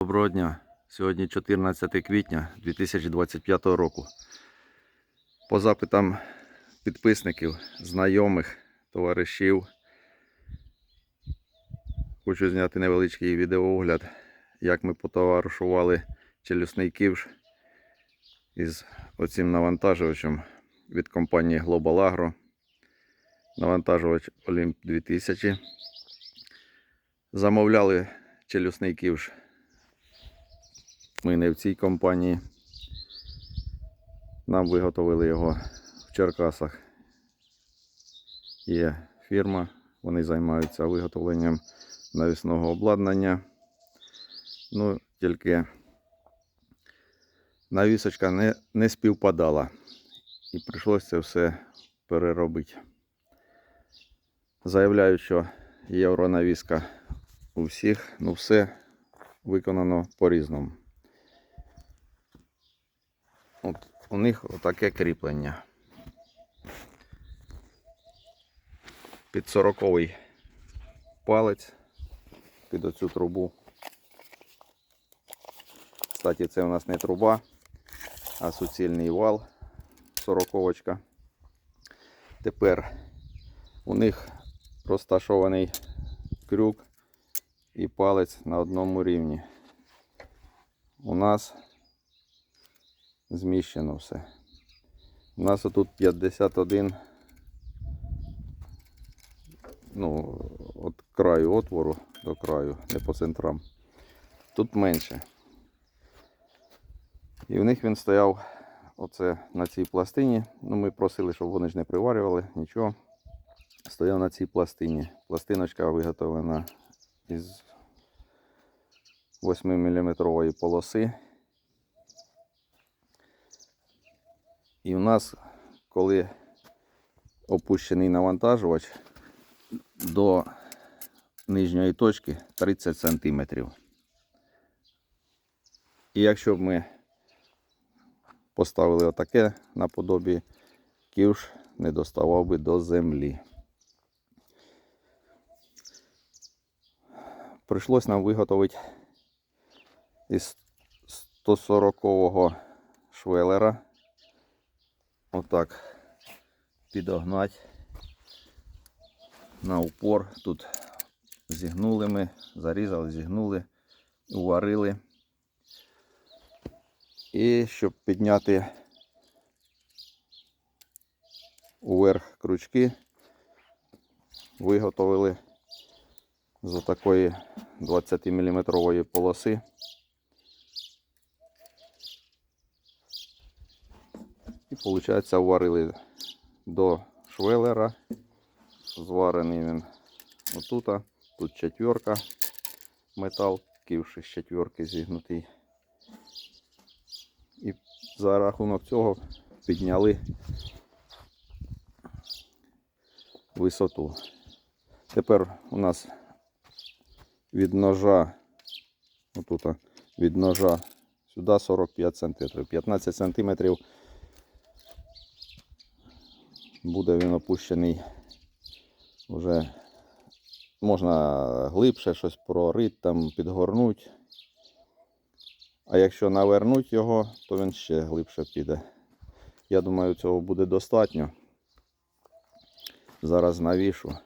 Доброго дня. Сьогодні 14 квітня 2025 року. По запитам підписників, знайомих, товаришів хочу зняти невеличкий відеоогляд, як ми потоваришували челюсний ківш із оцим навантажувачем від компанії Global Agro. Навантажувач Olymp 2000. Замовляли челюсний ківш ми не в цій компанії. Нам виготовили його в Черкасах. Є фірма, вони займаються виготовленням навісного обладнання. Ну, тільки навісочка не, не співпадала. І прийшлося це все переробити. Заявляю, що євронавіска у всіх, ну все виконано по-різному. От у них отаке кріплення. Під сороковий палець під оцю трубу. Кстати, це у нас не труба, а суцільний вал сороковочка. Тепер у них розташований крюк і палець на одному рівні. У нас зміщено все. У нас тут 51, ну, від краю отвору до краю, не по центрам. Тут менше. І в них він стояв оце на цій пластині. Ну, ми просили, щоб вони ж не приварювали, нічого. Стояв на цій пластині. Пластиночка виготовлена із 8-мм полоси. І в нас, коли опущений навантажувач до нижньої точки 30 см. І якщо б ми поставили отаке наподобі, ківш не доставав би до землі. Прийшлось нам виготовити із 140-го швелера отак підогнати на упор. Тут зігнули ми, зарізали, зігнули, уварили. І щоб підняти уверх крючки, виготовили з такої 20 мм полоси. І виходить, варили до швелера. Зварений він отут. Тут четверка метал, ківши з четверки зігнутий. І за рахунок цього підняли висоту. Тепер у нас від ножа, отут від ножа сюди 45 см, 15 см буде він опущений вже можна глибше щось прорити, там підгорнути. А якщо навернуть його, то він ще глибше піде. Я думаю, цього буде достатньо. Зараз навішу.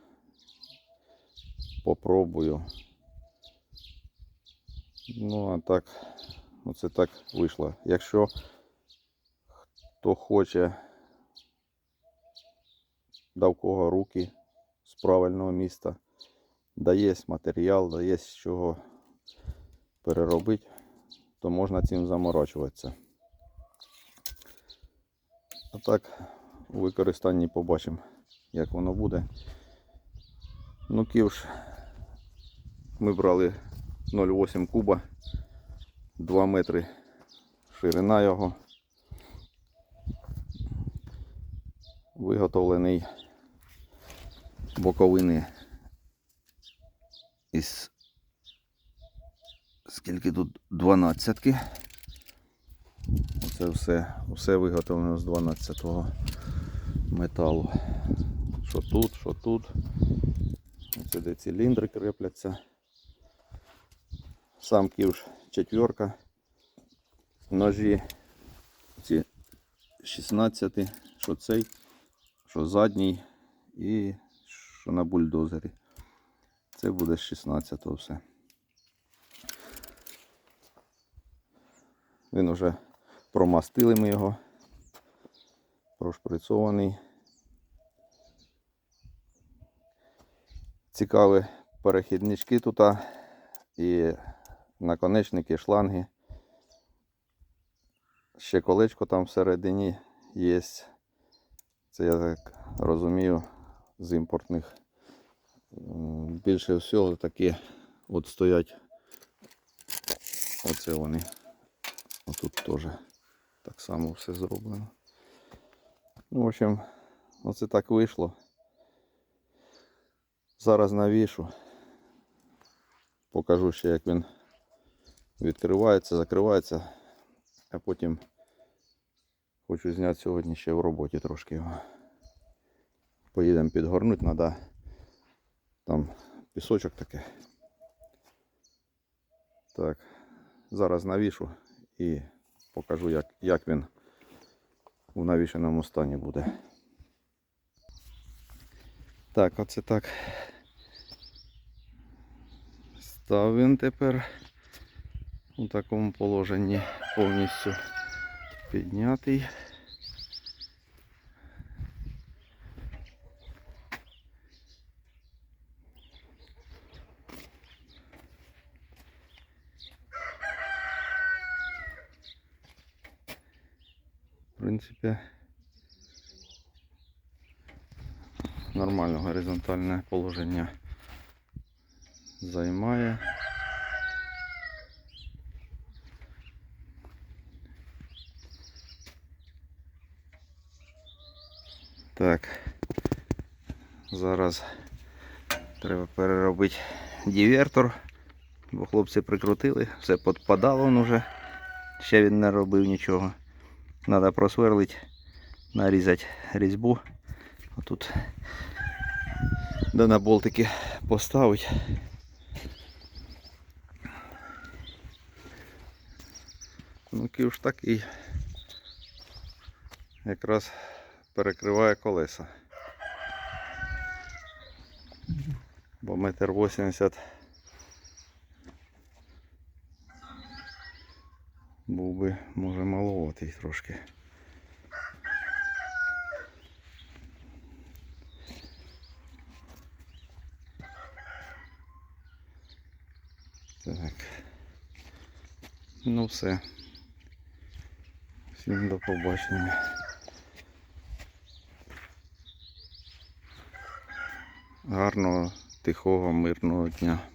Попробую. Ну, а так, оце так вийшло. Якщо хто хоче да кого руки з правильного міста, да є матеріал, да є з чого переробити, то можна цим заморочуватися. А так у використанні побачимо, як воно буде. Ну, ківш ми брали 0,8 куба, 2 метри ширина його. Виготовлений боковини із скільки тут 12 Оце все, все виготовлено з 12-го металу. Що тут, що тут. Оце де циліндри крепляться. Сам ківш четверка. Ножі ці 16, що цей, що задній і що на бульдозері. Це буде з 16 все. Він вже промастили ми його. Прошприцований. Цікаві перехіднички тут і наконечники, шланги. Ще колечко там всередині є. Це я так розумію з імпортних. Більше всього такі от стоять. Оце вони. Отут теж так само все зроблено. Ну, в общем, оце так вийшло. Зараз навішу. Покажу ще, як він відкривається, закривається, а потім хочу зняти сьогодні ще в роботі трошки його. Поїдемо підгорнути, треба там пісочок таке. Так, зараз навішу і покажу, як, як він у навішеному стані буде. Так, оце так. Став він тепер у такому положенні повністю піднятий. Принципі, нормально горизонтальне положення займає. Так, зараз треба переробити дивертор, бо хлопці прикрутили, все підпадало він уже, ще він не робив нічого. Треба просверлити, нарізати різьбу. Отут де на болтики поставити. Ну ківш такий. Якраз перекриває колеса. Бо метр вісімдесят був би, може, маловатий трошки. Так. Ну все. Всім до побачення. Гарного, тихого, мирного дня.